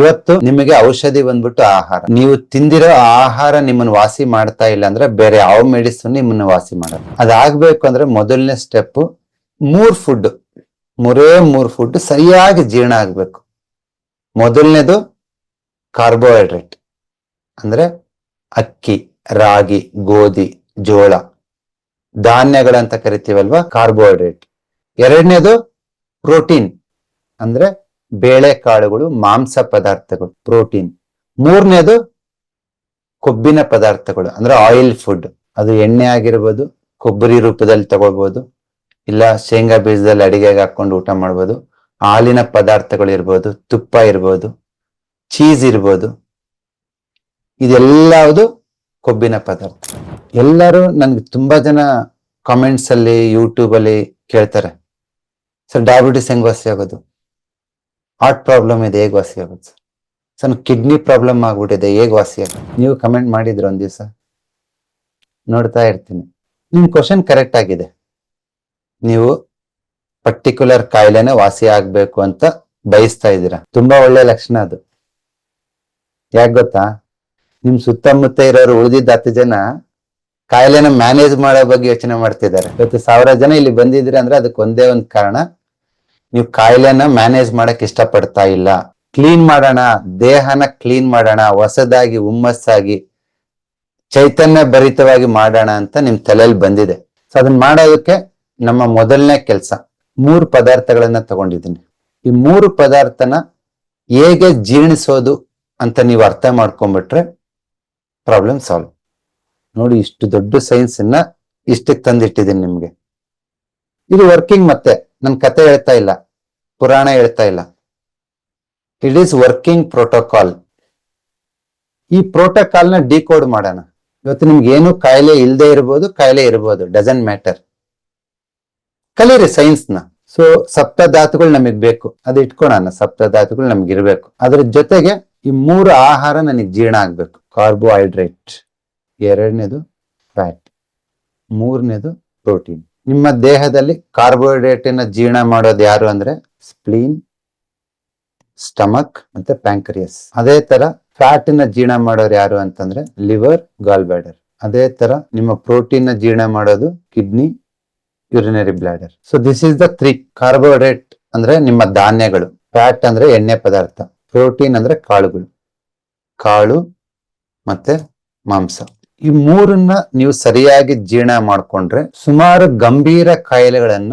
ಇವತ್ತು ನಿಮಗೆ ಔಷಧಿ ಬಂದ್ಬಿಟ್ಟು ಆಹಾರ. ನೀವು ತಿಂದಿರೋ ಆಹಾರ ನಿಮ್ಮನ್ನು ವಾಸಿ ಮಾಡ್ತಾ ಇಲ್ಲ ಅಂದ್ರೆ ಬೇರೆ ಯಾವ ಮೆಡಿಸಿನ್ ನಿಮ್ಮನ್ನು ವಾಸಿ ಮಾಡಲ್ಲ. ಅದಾಗಬೇಕು ಅಂದ್ರೆ ಮೊದಲನೇ ಸ್ಟೆಪ್ ಮೂರ್ ಫುಡ್ ಮೂರೇ ಮೂರ್ ಫುಡ್ ಸರಿಯಾಗಿ ಜೀರ್ಣ ಆಗ್ಬೇಕು. ಮೊದಲನೇದು ಕಾರ್ಬೋಹೈಡ್ರೇಟ್ ಅಂದ್ರೆ ಅಕ್ಕಿ, ರಾಗಿ, ಗೋಧಿ, ಜೋಳ. ಧಾನ್ಯಗಳಂತ ಕರಿತೀವಲ್ವಾ? ಕಾರ್ಬೋಹೈಡ್ರೇಟ್ ಎರಡನೇದು ಪ್ರೋಟೀನ್ ಅಂದ್ರೆ ಬೇಳೆಕಾಳುಗಳು, ಮಾಂಸ ಪದಾರ್ಥಗಳು, ಪ್ರೋಟೀನ್. ಮೂರನೇದು ಕೊಬ್ಬಿನ ಪದಾರ್ಥಗಳು, ಅಂದ್ರೆ ಆಯಿಲ್ ಫುಡ್ ಅದು ಎಣ್ಣೆ ಆಗಿರ್ಬೋದು, ಕೊಬ್ಬರಿ ರೂಪದಲ್ಲಿ ತಗೋಬಹುದು ಇಲ್ಲ ಶೇಂಗಾ ಬೀಜದಲ್ಲಿ ಅಡಿಗೆಗೆ ಹಾಕೊಂಡು ಊಟ ಮಾಡ್ಬೋದು, ಹಾಲಿನ ಪದಾರ್ಥಗಳು ಇರ್ಬೋದು, ತುಪ್ಪ ಇರ್ಬೋದು ಚೀಸ್ ಇರ್ಬೋದು. ಇದೆಲ್ಲದು ಕೊಬ್ಬಿನ ಪದಾರ್ಥ. ಎಲ್ಲರೂ ನನ್ಗೆ ತುಂಬಾ ಜನ ಕಾಮೆಂಟ್ಸ್ ಅಲ್ಲಿ ಯೂಟ್ಯೂಬ್ ಅಲ್ಲಿ ಕೇಳ್ತಾರೆ. ಸರ್ ಡಯಾಬಿಟಿಸ್ ಹೆಂಗ್ ವಾಸಿ ಆಗೋದು? ಹಾರ್ಟ್ ಪ್ರಾಬ್ಲಮ್ ಇದೆ, ಹೇಗೆ ವಾಸಿ ಆಗುತ್ತೆ? ಸರ್ ಕಿಡ್ನಿ ಪ್ರಾಬ್ಲಮ್ ಆಗ್ಬಿಟ್ಟಿದೆ, ಹೇಗೆ ವಾಸಿ ಆಗುತ್ತೆ? ನೀವು ಕಮೆಂಟ್ ಮಾಡಿದ್ರು ಒಂದ್ ದಿವಸ. ನೋಡ್ತಾ ಇರ್ತೀನಿ. ನಿಮ್ ಕ್ವಶನ್ ಕರೆಕ್ಟ್ ಆಗಿದೆ. ನೀವು ಪರ್ಟಿಕ್ಯುಲರ್ ಕಾಯಿಲೆನೆ ವಾಸಿ ಆಗ್ಬೇಕು ಅಂತ ಬಯಸ್ತಾ ಇದ್ದೀರಾ. ತುಂಬಾ ಒಳ್ಳೆ ಲಕ್ಷಣ ಅದು. ಯಾಕೆ ಗೊತ್ತಾ? ನಿಮ್ ಸುತ್ತಮುತ್ತ ಇರೋರು ಉಳಿದಿದ್ದ ಹತ್ತು ಜನ ಕಾಯಿಲೆನ ಮ್ಯಾನೇಜ್ ಮಾಡೋ ಬಗ್ಗೆ ಯೋಚನೆ ಮಾಡ್ತಿದ್ದಾರೆ. ಇವತ್ತು ಸಾವಿರ ಜನ ಇಲ್ಲಿ ಬಂದಿದ್ರೆ ಅಂದ್ರೆ ಅದಕ್ಕೆ ಒಂದೇ ಒಂದು ಕಾರಣ. ನೀವು ಕಾಯಿಲೆನ ಮ್ಯಾನೇಜ್ ಮಾಡಕ್ ಇಷ್ಟಪಡ್ತಾ ಇಲ್ಲ. ಕ್ಲೀನ್ ಮಾಡೋಣ, ದೇಹನ ಕ್ಲೀನ್ ಮಾಡೋಣ, ಹೊಸದಾಗಿ, ಹುಮ್ಮಸ್ಸಾಗಿ, ಚೈತನ್ಯ ಭರಿತವಾಗಿ ಮಾಡೋಣ ಅಂತ ನಿಮ್ ತಲೆಯಲ್ಲಿ ಬಂದಿದೆ. ಸೊ ಅದನ್ನ ಮಾಡೋದಕ್ಕೆ ನಮ್ಮ ಮೊದಲನೇ ಕೆಲಸ. ಮೂರು ಪದಾರ್ಥಗಳನ್ನ ತಗೊಂಡಿದ್ದೀನಿ. ಈ ಮೂರು ಪದಾರ್ಥನ ಹೇಗೆ ಜೀರ್ಣಿಸೋದು ಅಂತ ನೀವು ಅರ್ಥ ಮಾಡ್ಕೊಂಡ್ಬಿಟ್ರೆ ಪ್ರಾಬ್ಲಮ್ ಸಾಲ್ವ್ ನೋಡಿ, ಇಷ್ಟು ದೊಡ್ಡ ಸೈನ್ಸ್ ಅನ್ನ ಇಷ್ಟಕ್ಕೆ ತಂದಿಟ್ಟಿದ್ದೀನಿ ನಿಮ್ಗೆ. ಇದು ವರ್ಕಿಂಗ್ ಮತ್ತೆ. ನನ್ ಕತೆ ಹೇಳ್ತಾ ಇಲ್ಲ, ಪುರಾಣ ಹೇಳ್ತಾ ಇಲ್ಲ. ಇಟ್ ಈಸ್ ವರ್ಕಿಂಗ್ ಪ್ರೋಟೋಕಾಲ್ ಈ ಪ್ರೋಟೋಕಾಲ್ನ ಡಿಕೋಡ್ ಮಾಡೋಣ. ಇವತ್ತು ನಿಮ್ಗೆ ಏನು ಕಾಯಿಲೆ ಇಲ್ಲದೆ ಇರ್ಬೋದು, ಕಾಯಿಲೆ ಇರ್ಬೋದು ಡಜನ್ ಮ್ಯಾಟರ್ ಕಲೀರಿ ಸೈನ್ಸ್ನ. ಸೊ ಸಪ್ತಧಾತುಗಳು ನಮಗ್ ಬೇಕು. ಅದು ಇಟ್ಕೊಳಣ, ಸಪ್ತಧಾತುಗಳು ನಮ್ಗೆ ಇರ್ಬೇಕು. ಅದ್ರ ಜೊತೆಗೆ ಈ ಮೂರು ಆಹಾರ ನನಗೆ ಜೀರ್ಣ ಆಗ್ಬೇಕು. ಕಾರ್ಬೋಹೈಡ್ರೇಟ್ ಎರಡನೇದು ಫ್ಯಾಟ್ ಮೂರನೇದು ಪ್ರೋಟೀನ್ ನಿಮ್ಮ ದೇಹದಲ್ಲಿ ಕಾರ್ಬೋಹೈಡ್ರೇಟ್ನ ಜೀರ್ಣ ಮಾಡೋದು ಯಾರು ಅಂದ್ರೆ? ಸ್ಪ್ಲೀನ್, ಸ್ಟಮಕ್ ಮತ್ತೆ ಪ್ಯಾಂಕ್ರಿಯಸ್. ಅದೇ ತರ ಫ್ಯಾಟ್ನ ಜೀರ್ಣ ಮಾಡೋರು ಯಾರು ಅಂತಂದ್ರೆ? ಲಿವರ್ ಗಾಲ್ ಬ್ಯಾಡರ್ ಅದೇ ತರ ನಿಮ್ಮ ಪ್ರೋಟೀನ್ ಜೀರ್ಣ ಮಾಡೋದು kidney, urinary bladder so this is the three carbohydrate ಅಂದ್ರೆ ನಿಮ್ಮ ಧಾನ್ಯಗಳು. ಫ್ಯಾಟ್ ಅಂದ್ರೆ ಎಣ್ಣೆ ಪದಾರ್ಥ. ಪ್ರೋಟೀನ್ ಅಂದ್ರೆ ಕಾಳುಗಳು. ಕಾಳು ಮತ್ತೆ ಮಾಂಸ. ಈ ಮೂರನ್ನ ನೀವು ಸರಿಯಾಗಿ ಜೀರ್ಣ ಮಾಡ್ಕೊಂಡ್ರೆ ಸುಮಾರು ಗಂಭೀರ ಕಾಯಿಲೆಗಳನ್ನ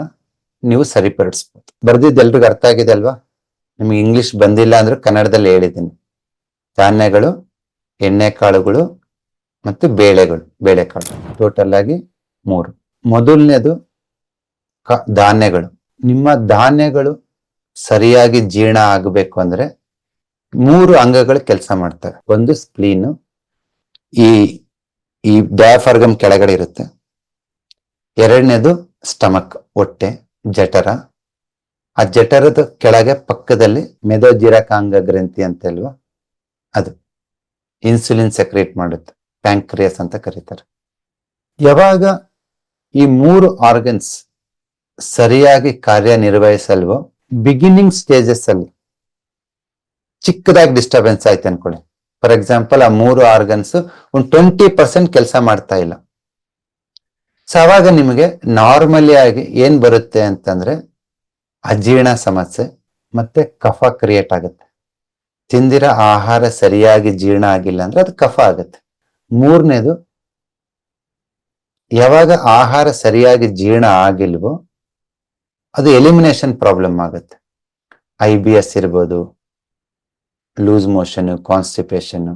ನೀವು ಸರಿಪಡಿಸ್ಬೋದು. ಬರ್ದಿದ್ದು ಎಲ್ರಿಗೂ ಅರ್ಥ ಆಗಿದೆ ಅಲ್ವಾ? ನಿಮ್ಗೆ ಇಂಗ್ಲಿಷ್ ಬಂದಿಲ್ಲ ಅಂದ್ರೆ ಕನ್ನಡದಲ್ಲಿ ಹೇಳಿದ್ದೀನಿ. ಧಾನ್ಯಗಳು ಎಣ್ಣೆ ಕಾಳುಗಳು ಮತ್ತು ಬೇಳೆಗಳು, ಬೇಳೆಕಾಳು. ಟೋಟಲ್ ಆಗಿ ಮೂರು. ಮೊದಲನೇದು ಕ- ಧಾನ್ಯಗಳು. ನಿಮ್ಮ ಧಾನ್ಯಗಳು ಸರಿಯಾಗಿ ಜೀರ್ಣ ಆಗಬೇಕು ಅಂದ್ರೆ ಮೂರು ಅಂಗಗಳು ಕೆಲಸ ಮಾಡ್ತವೆ. ಒಂದು ಸ್ಪ್ಲೀನು ಈ ಈ ಡಯಾಫರ್ಗಮ್ ಕೆಳಗಡೆ ಇರುತ್ತೆ. ಎರಡನೇದು ಸ್ಟಮಕ್ ಹೊಟ್ಟೆ, ಜಠರ. ಆ ಜಠರದ ಕೆಳಗೆ ಪಕ್ಕದಲ್ಲಿ ಮೆದೋಜಿರಕಾಂಗ ಗ್ರಂಥಿ ಅಂತ ಅದು ಇನ್ಸುಲಿನ್ ಸೆಕ್ರೇಟ್ ಮಾಡುತ್ತೆ ಪ್ಯಾಂಕ್ರಿಯಸ್ ಅಂತ ಕರೀತಾರೆ. ಯಾವಾಗ ಈ ಮೂರು ಆರ್ಗನ್ಸ್ ಸರಿಯಾಗಿ ಕಾರ್ಯನಿರ್ವಹಿಸಲ್ವೋ ಬಿಗಿನಿಂಗ್ ಸ್ಟೇಜಸ್ ಅಲ್ಲಿ ಚಿಕ್ಕದಾಗಿ ಡಿಸ್ಟರ್ಬೆನ್ಸ್ ಆಯ್ತು ಅನ್ಕೊಳ್ಳಿ ಫಾರ್ ಎಕ್ಸಾಂಪಲ್ ಆ ಮೂರು ಆರ್ಗನ್ಸ್ ಒಂದು ಟ್ವೆಂಟಿ ಪರ್ಸೆಂಟ್ ಕೆಲಸ ಮಾಡ್ತಾ ಇಲ್ಲ. ಸೊ ಅವಾಗ ನಿಮಗೆ ನಾರ್ಮಲಿ ಆಗಿ ಏನ್ ಬರುತ್ತೆ ಅಂತಂದ್ರೆ ಅಜೀರ್ಣ ಸಮಸ್ಯೆ ಮತ್ತೆ ಕಫ ಕ್ರಿಯೇಟ್ ಆಗುತ್ತೆ. ತಿಂದಿರೋ ಆಹಾರ ಸರಿಯಾಗಿ ಜೀರ್ಣ ಆಗಿಲ್ಲ ಅಂದ್ರೆ ಅದು ಕಫ ಆಗುತ್ತೆ. ಮೂರನೇದು, ಯಾವಾಗ ಆಹಾರ ಸರಿಯಾಗಿ ಜೀರ್ಣ ಆಗಿಲ್ವೋ ಅದು ಎಲಿಮಿನೇಷನ್ ಪ್ರಾಬ್ಲಮ್ ಆಗುತ್ತೆ. ಐ ಬಿ ಎಸ್ ಇರ್ಬೋದು loose motion, constipation,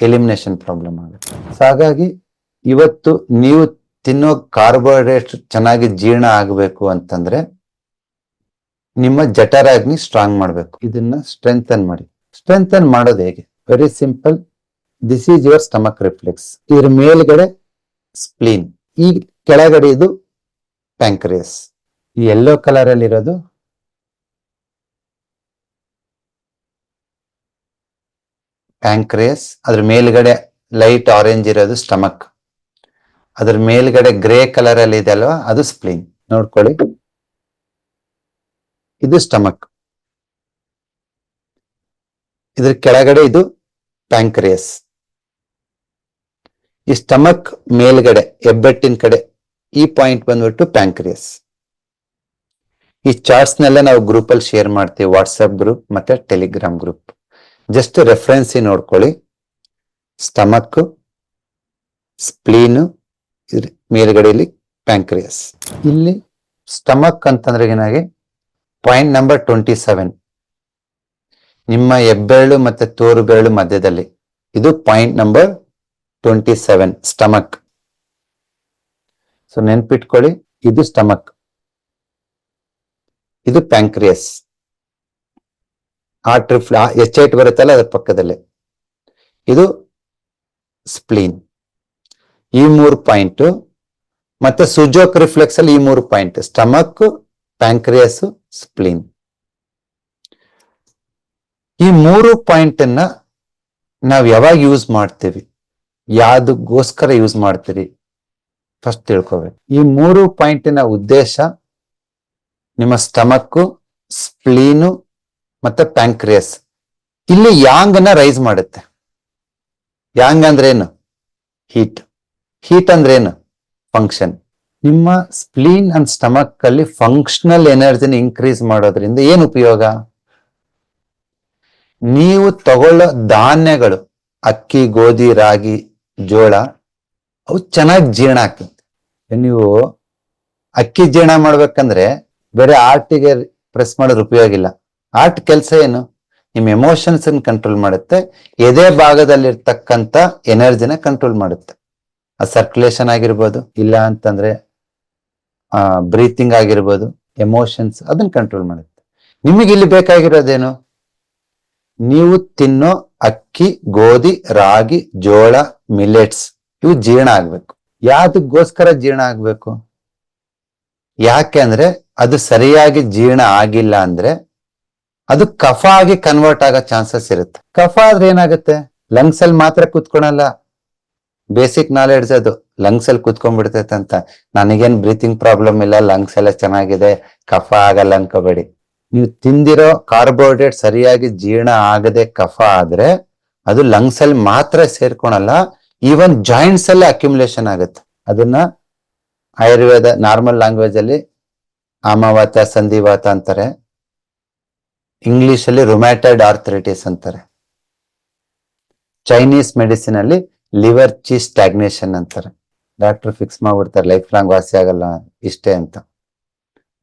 elimination problem ಆಗುತ್ತೆ. ಸೊ ಹಾಗಾಗಿ ಇವತ್ತು ನೀವು ತಿನ್ನೋ ಕಾರ್ಬೋಹೈಡ್ರೇಟ್ ಚೆನ್ನಾಗಿ ಜೀರ್ಣ ಆಗಬೇಕು ಅಂತಂದ್ರೆ ನಿಮ್ಮ ಜಠರಾಗ್ನಿ ಸ್ಟ್ರಾಂಗ್ ಮಾಡಬೇಕು. ಇದನ್ನ ಸ್ಟ್ರೆಂಥನ್ ಮಾಡಿ. ಸ್ಟ್ರೆಂಥನ್ ಮಾಡೋದು ಹೇಗೆ? Very simple this is your stomach reflex ಇದ್ರ ಮೇಲ್ಗಡೆ ಸ್ಪ್ಲೀನ್ ಈ ಕೆಳಗಡೆ ಇದು ಪ್ಯಾಂಕ್ರಿಯಸ್ ಈ ಯೆಲ್ಲೋ ಕಲರ್ ಅಲ್ಲಿ ಇರೋದು ಪ್ಯಾಂಕ್ರಿಯಸ್ ಅದ್ರ ಮೇಲ್ಗಡೆ ಲೈಟ್ ಆರೆಂಜ್ ಇರೋದು ಸ್ಟಮಕ್ ಅದ್ರ ಮೇಲ್ಗಡೆ ಗ್ರೇ ಕಲರ್ ಅಲ್ಲಿ ಇದೆ ಅಲ್ವಾ, ಅದು ಸ್ಪ್ಲೀನ್ ನೋಡ್ಕೊಳ್ಳಿ. ಇದು ಸ್ಟಮಕ್ ಇದ್ರ ಕೆಳಗಡೆ ಇದು ಪ್ಯಾಂಕ್ರಿಯಸ್ ಈ ಸ್ಟಮಕ್ ಮೇಲ್ಗಡೆ, ಹೆಬ್ಬೆಟ್ಟಿನ ಕಡೆ, ಈ ಪಾಯಿಂಟ್ ಬಂದ್ಬಿಟ್ಟು ಪ್ಯಾಂಕ್ರಿಯಸ್ ಈ ಚಾರ್ಟ್ಸ್ ನೆಲ್ಲ ನಾವು ಗ್ರೂಪ್ ಅಲ್ಲಿ ಶೇರ್ ಮಾಡ್ತೀವಿ ವಾಟ್ಸ್ಆಪ್ ಗ್ರೂಪ್ ಮತ್ತೆ ಟೆಲಿಗ್ರಾಮ್ ಗ್ರೂಪ್ ಜಸ್ಟ್ ರೆಫರೆನ್ಸ್ ನೋಡ್ಕೊಳ್ಳಿ. ಸ್ಟಮಕ್ ಸ್ಪ್ಲೀನು ಮೇಲ್ಗಡೆಯಲ್ಲಿ ಪ್ಯಾಂಕ್ರಿಯಸ್ ಇಲ್ಲಿ ಸ್ಟಮಕ್ ಅಂತಂದ್ರೆ ಏನಾಗಿ? ಪಾಯಿಂಟ್ ನಂಬರ್ ಟ್ವೆಂಟಿ ಸೆವೆನ್ ನಿಮ್ಮ ಹೆಬ್ಬೆರಳು ಮತ್ತೆ ತೋರು ಬೆರಳು ಮಧ್ಯದಲ್ಲಿ. ಇದು point number twenty seven stomach so ನೆನ್ಪಿಟ್ಕೊಳ್ಳಿ, ಇದು ಸ್ಟಮಕ್ ಇದು ಪ್ಯಾಂಕ್ರಿಯಸ್ ಆ ಟ್ರಿಫ್ಲ್ ಎಚ್ ಐಟ್ ಬರುತ್ತಲ್ಲ ಅದ್ರ ಪಕ್ಕದಲ್ಲೇ. ಇದು ಸ್ಪ್ಲೀನ್. ಈ ಮೂರು ಪಾಯಿಂಟ್, ಮತ್ತೆ ಸುಜೋಕ್ ರಿಫ್ಲೆಕ್ಸ್ ಅಲ್ಲಿ ಈ ಮೂರು ಪಾಯಿಂಟ್ ಸ್ಟಮಕ್ ಪ್ಯಾಂಕ್ರಿಯಸ್, ಸ್ಪ್ಲೀನ್. ಈ ಮೂರು ಪಾಯಿಂಟ್ ಅನ್ನ ನಾವ್ ಯಾವಾಗ ಯೂಸ್ ಮಾಡ್ತೀವಿ? ಯಾವ್ದಕ್ಕೋಸ್ಕರ ಯೂಸ್ ಮಾಡ್ತೀರಿ? ಫಸ್ಟ್ ತಿಳ್ಕೋಬೇಕು. ಈ ಮೂರು ಪಾಯಿಂಟಿನ ಉದ್ದೇಶ ನಿಮ್ಮ ಸ್ಟಮಕ್ ಸ್ಪ್ಲೀನು ಮತ್ತೆ ಪ್ಯಾಂಕ್ರಿಯಸ್. ಇಲ್ಲಿ ಯಾಂಗ್ ಅನ್ನ ರೈಸ್ ಮಾಡುತ್ತೆ. ಯಾಂಗ್ ಅಂದ್ರೆ ಏನು? ಹೀಟ್. ಹೀಟ್ ಅಂದ್ರೆ ಏನು? ಫಂಕ್ಷನ್. ನಿಮ್ಮ ಸ್ಪ್ಲೀನ್ ಅಂಡ್ ಸ್ಟಮಕ್ ಅಲ್ಲಿ ಫಂಕ್ಷನಲ್ ಎನರ್ಜಿನ ಇನ್ಕ್ರೀಸ್ ಮಾಡೋದ್ರಿಂದ ಏನು ಉಪಯೋಗ? ನೀವು ತಗೊಳ್ಳೋ ಧಾನ್ಯಗಳು, ಅಕ್ಕಿ, ಗೋಧಿ, ರಾಗಿ, ಜೋಳ, ಅವು ಚೆನ್ನಾಗಿ ಜೀರ್ಣ ಆಗ್ತದೆ. ನೀವು ಅಕ್ಕಿ ಜೀರ್ಣ ಮಾಡ್ಬೇಕಂದ್ರೆ ಬೇರೆ ಆರ್ಟಿಗೆ ಪ್ರೆಸ್ ಮಾಡೋದ್ರ ಉಪಯೋಗ ಇಲ್ಲ. ಆರ್ಟ್ ಕೆಲಸ ಏನು? ನಿಮ್ಮ ಎಮೋಷನ್ಸ್ ಕಂಟ್ರೋಲ್ ಮಾಡುತ್ತೆ. ಎದೆ ಭಾಗದಲ್ಲಿರ್ತಕ್ಕಂಥ ಎನರ್ಜಿನ ಕಂಟ್ರೋಲ್ ಮಾಡುತ್ತೆ. ಆ ಸರ್ಕ್ಯುಲೇಷನ್ ಆಗಿರ್ಬೋದು, ಇಲ್ಲ ಅಂತಂದ್ರೆ, ಆ ಬ್ರೀತಿಂಗ್ ಆಗಿರ್ಬೋದು ಎಮೋಷನ್ಸ್ ಅದನ್ನ ಕಂಟ್ರೋಲ್ ಮಾಡುತ್ತೆ. ನಿಮಗೆ ಇಲ್ಲಿ ಬೇಕಾಗಿರೋದೇನು? ನೀವು ತಿನ್ನೋ ಅಕ್ಕಿ, ಗೋಧಿ, ರಾಗಿ, ಜೋಳ ಮಿಲೆಟ್ಸ್ ಇವು ಜೀರ್ಣ ಆಗ್ಬೇಕು. ಯಾವುದಕ್ಕೋಸ್ಕರ ಜೀರ್ಣ ಆಗ್ಬೇಕು? ಯಾಕೆ ಅಂದ್ರೆ ಅದು ಸರಿಯಾಗಿ ಜೀರ್ಣ ಆಗಿಲ್ಲ ಅಂದ್ರೆ ಅದು ಕಫ ಆಗಿ ಕನ್ವರ್ಟ್ ಆಗೋ ಚಾನ್ಸಸ್ ಇರುತ್ತೆ. ಕಫ ಆದ್ರೆ ಏನಾಗುತ್ತೆ? ಲಂಗ್ಸ್ ಅಲ್ಲಿ ಮಾತ್ರ ಕುತ್ಕೊಳಲ್ಲ. ಬೇಸಿಕ್ ನಾಲೆಡ್ಜ್ ಅದು. ಲಂಗ್ಸ್ ಅಲ್ಲಿ ಕುತ್ಕೊಂಡ್ಬಿಡ್ತೈತೆ ಅಂತ. ನನಗೇನ್ ಬ್ರೀತಿಂಗ್ ಪ್ರಾಬ್ಲಮ್ ಇಲ್ಲ ಲಂಗ್ಸ್ ಎಲ್ಲ ಚೆನ್ನಾಗಿದೆ. ಕಫ ಆಗಲ್ಲ ಅನ್ಕೋಬೇಡಿ. ನೀವು ತಿಂದಿರೋ ಕಾರ್ಬೋಹೈಡ್ರೇಟ್ ಸರಿಯಾಗಿ ಜೀರ್ಣ ಆಗದೆ ಕಫ ಆದ್ರೆ ಅದು ಲಂಗ್ಸ್ ಅಲ್ಲಿ ಮಾತ್ರ ಸೇರ್ಕೊಳಲ್ಲ ಈವನ್ ಜಾಯಿಂಟ್ಸ್ ಅಲ್ಲಿ ಅಕ್ಯುಮುಲೇಷನ್ ಆಗುತ್ತೆ. ಅದನ್ನ ಆಯುರ್ವೇದ ನಾರ್ಮಲ್ ಲ್ಯಾಂಗ್ವೇಜ್ ಅಲ್ಲಿ ಆಮವಾತ ಸಂಧಿವಾತ ಅಂತಾರೆ. ಇಂಗ್ಲಿಷ್ ಅಲ್ಲಿ ರೊಮ್ಯಾಟೈಡ್ ಆರ್ಥರೈಟಿಸ್ ಅಂತಾರೆ. ಚೈನೀಸ್ ಮೆಡಿಸಿನ್ ಅಲ್ಲಿ ಲಿವರ್ ಚೀಸ್ ಸ್ಟಾಗ್ನೇಷನ್ ಅಂತಾರೆ. ಡಾಕ್ಟರ್ ಫಿಕ್ಸ್ ಮಾಡ್ಬಿಡ್ತಾರೆ ಲೈಫ್ ಲಾಂಗ್ ವಾಸಿ ಆಗಲ್ಲ ಇಷ್ಟೇ ಅಂತ.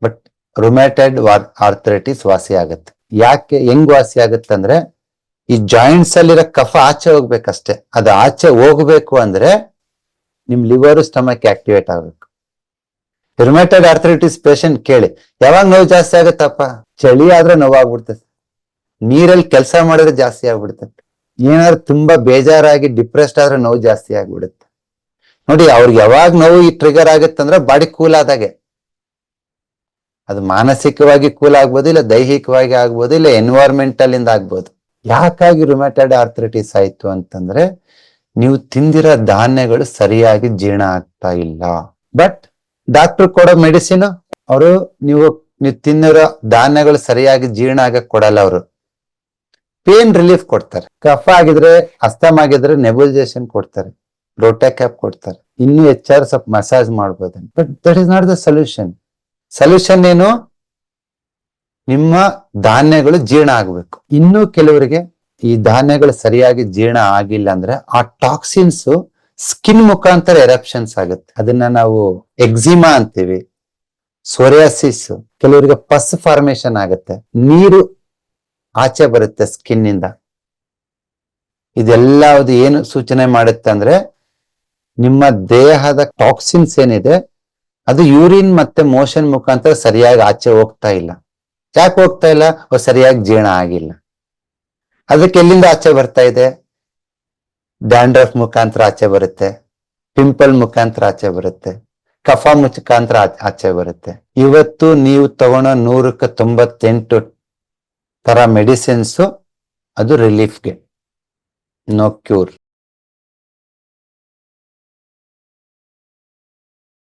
ಬಟ್ ರೊಮ್ಯಾಟೈಡ್ ಆರ್ಥರೈಟಿಸ್ ವಾಸಿ ಆಗುತ್ತೆ. ಯಾಕೆ ಹೆಂಗ್ ವಾಸಿ ಆಗುತ್ತೆ ಅಂದ್ರೆ ಈ ಜಾಯಿಂಟ್ಸ್ ಅಲ್ಲಿರೋ ಕಫ ಆಚೆ ಹೋಗ್ಬೇಕಷ್ಟೇ. ಅದು ಆಚೆ ಹೋಗ್ಬೇಕು ಅಂದ್ರೆ ನಿಮ್ ಲಿವರ್ ಸ್ಟಮಕ್ ಆಕ್ಟಿವೇಟ್ ಆಗ್ಬೇಕು. ರೊಮ್ಯಾಟೈಡ್ ಆರ್ಥರೈಟಿಸ್ ಪೇಷಂಟ್ ಕೇಳಿ, ಯಾವಾಗ ನೋವು ಜಾಸ್ತಿ ಆಗುತ್ತಪ್ಪ? ಚಳಿ ಆದ್ರೆ ನೋವಾಗ್ಬಿಡ್ತದೆ. ನೀರಲ್ಲಿ ಕೆಲಸ ಮಾಡಿದ್ರೆ ಜಾಸ್ತಿ ಆಗ್ಬಿಡ್ತದೆ ಏನಾದ್ರು ತುಂಬಾ ಬೇಜಾರಾಗಿ ಡಿಪ್ರೆಸ್ಡ್ ಆದ್ರೆ ನೋವು ಜಾಸ್ತಿ ಆಗ್ಬಿಡುತ್ತೆ. ನೋಡಿ, ಅವ್ರಿಗೆ ಯಾವಾಗ ನೋವು ಈ ಟ್ರಿಗರ್ ಆಗುತ್ತಂದ್ರೆ ಬಾಡಿ ಕೂಲ್ ಆದಾಗೆ. ಅದು ಮಾನಸಿಕವಾಗಿ ಕೂಲ್ ಆಗ್ಬೋದು ಇಲ್ಲ ದೈಹಿಕವಾಗಿ ಆಗ್ಬೋದು ಇಲ್ಲ ಎನ್ವೈರ್ಮೆಂಟಲ್ ಇಂದ ಆಗ್ಬೋದು. ಯಾಕಾಗಿ ರುಮ್ಯಾಟೈಡ್ ಆರ್ಥ್ರೈಟಿಸ್ ಆಯ್ತು ಅಂತಂದ್ರೆ ನೀವು ತಿಂದಿರೋ ಧಾನ್ಯಗಳು ಸರಿಯಾಗಿ ಜೀರ್ಣ ಆಗ್ತಾ ಇಲ್ಲ. ಬಟ್ ಡಾಕ್ಟರ್ ಕೊಡೋ ಮೆಡಿಸಿನ್ ಅವರು ನೀವು ನೀವು ತಿನ್ನಿರೋ ಧಾನ್ಯಗಳು ಸರಿಯಾಗಿ ಜೀರ್ಣ ಆಗಕ್ ಕೊಡಲ್ಲ ಅವರು. ಪೇನ್ ರಿಲೀಫ್ ಕೊಡ್ತಾರೆ. ಕಫ ಆಗಿದ್ರೆ, ಅಸ್ತಮ ಆಗಿದ್ರೆ ನೆಬುಲೈಸೇಷನ್ ಕೊಡ್ತಾರೆ. ಕ್ಯಾಪ್ ಕೊಡ್ತಾರೆ. ಇನ್ನು ಹೆಚ್ಚಾರು ಸ್ವಲ್ಪ ಮಸಾಜ್ ಮಾಡ್ಬೋದು. But that is not the solution solution ಏನು? ನಿಮ್ಮ ಧಾನ್ಯಗಳು ಜೀರ್ಣ ಆಗ್ಬೇಕು. ಇನ್ನು ಕೆಲವರಿಗೆ ಈ ಧಾನ್ಯಗಳು ಸರಿಯಾಗಿ ಜೀರ್ಣ ಆಗಿಲ್ಲ ಅಂದ್ರೆ ಆ ಟಾಕ್ಸಿನ್ಸ್ ಸ್ಕಿನ್ ಮುಖಾಂತರ ಎರಪ್ಷನ್ಸ್ ಆಗುತ್ತೆ. ಅದನ್ನ ನಾವು ಎಕ್ಸಿಮಾ ಅಂತೀವಿ. ಸೋರಿಯಾಸಿಸ್ ಕೆಲವರಿಗೆ ಪಸ್ ಫಾರ್ಮೇಶನ್ ಆಗುತ್ತೆ. ನೀರು ಆಚೆ ಬರುತ್ತೆ ಸ್ಕಿನ್ ಇಂದ ಇದೆಲ್ಲ ಏನು ಸೂಚನೆ ಮಾಡುತ್ತೆ ಅಂದ್ರೆ ನಿಮ್ಮ ದೇಹದ ಟಾಕ್ಸಿನ್ಸ್ ಏನಿದೆ, ಅದು ಯೂರಿನ್ ಮತ್ತೆ ಮೋಷನ್ ಮುಖಾಂತರ ಸರಿಯಾಗಿ ಆಚೆ ಹೋಗ್ತಾ ಇಲ್ಲ. ಯಾಕೆ ಹೋಗ್ತಾ ಇಲ್ಲ? ಸರಿಯಾಗಿ ಜೀರ್ಣ ಆಗಿಲ್ಲ. ಅದಕ್ಕೆ ಎಲ್ಲಿಂದ ಆಚೆ ಬರ್ತಾ ಇದೆ? ಡ್ಯಾಂಡ್ರಫ್ ಮುಖಾಂತರ ಆಚೆ ಬರುತ್ತೆ. ಪಿಂಪಲ್ ಮುಖಾಂತರ ಆಚೆ ಬರುತ್ತೆ. ಕಫ ಆ- ಆಚೆ ಬರುತ್ತೆ. ಇವತ್ತು ನೀವು ತಗೊಳೋ ನೂರಕ್ಕೆ ತೊಂಬತ್ತೆಂಟು ತರ ಮೆಡಿಸಿನ್ಸ್ ಅದು ರಿಲೀಫ್ಗೆ ನೋ ಕ್ಯೂರ್